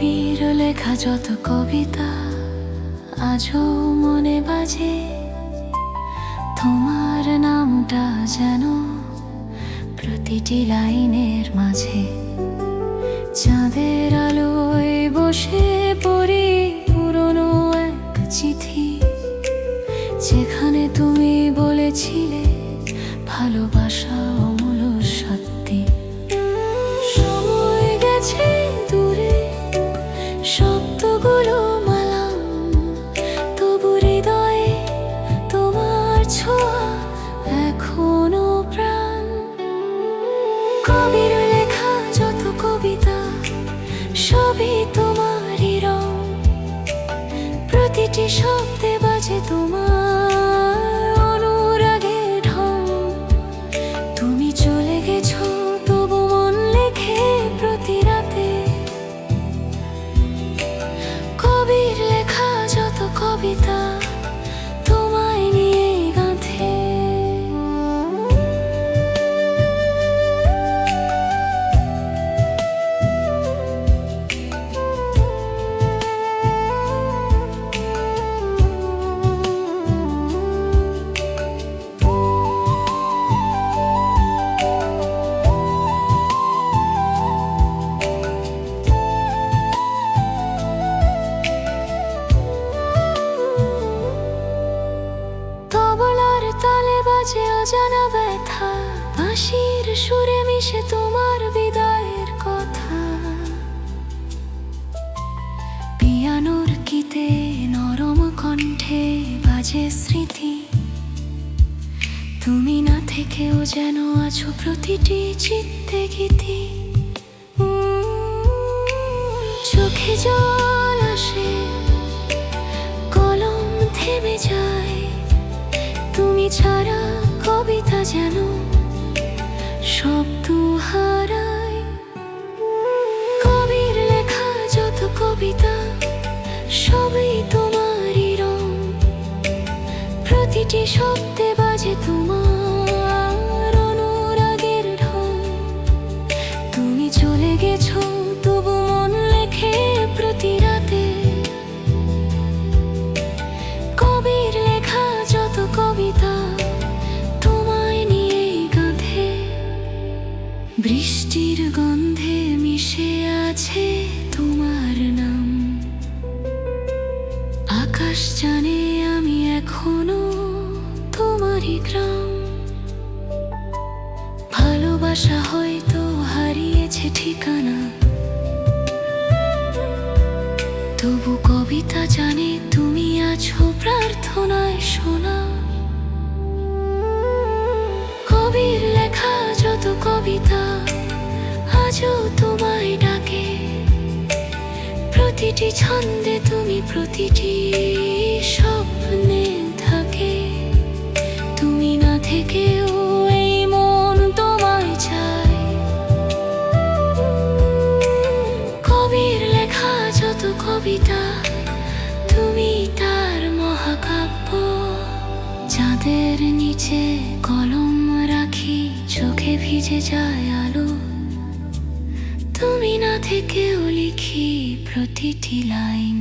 কবির লেখা যত কবিতা আজও মনে বাজে, তোমার নামটা যেন প্রতিটি লাইনের মাঝে। চাঁদের আলোয় বসে পড়ি পুরনো এক চিঠি, যেখানে তুমি বলেছিলে ভালোবাসা এখনও প্রাণ। কবির লেখা যত কবিতা তোমারই রং। প্রতিটি শব্দে বাজে তোমার বাজে অজানা ব্যথা বাঁশির সুরে মিশে তোমার বিদায়ের কথা। পিয়ানোর কিতে নরম কণ্ঠে বাজে স্মৃতি। তুমি না থেকেও যেন আছো প্রতিটি চিত্তে গীতি। চোখে জল আসে, কলম থেমে যায়। ছাড়া কবিতা যেন শব্দ হারায়। কবির লেখা যত কবিতা সবই তোমারই রং। প্রতিটি শব্দে বৃষ্টির গন্ধে মিশে আছে তোমার নাম। আকাশ জানে আমি এখনও তোমারই গ্রাম। ভালোবাসা হয়তো হারিয়েছে ঠিকানা। তবু কবিতা জানে তুমি আছো প্রার্থনায় শোনা। প্রতিটি ছন্দে তুমি প্রতিটি স্বপ্নে থাকে। তুমি না থেকেও এই মন তোমায় কবির লেখা যত কবিতা, তুমি তার মহাকাব্য। চাঁদের নিচে কলম রাখি, চোখে ভিজে যায় আলো। তুমি না থেকেও লিখি প্রতিটি লাইন।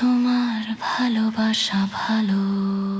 তোমার ভালোবাসা ভালো।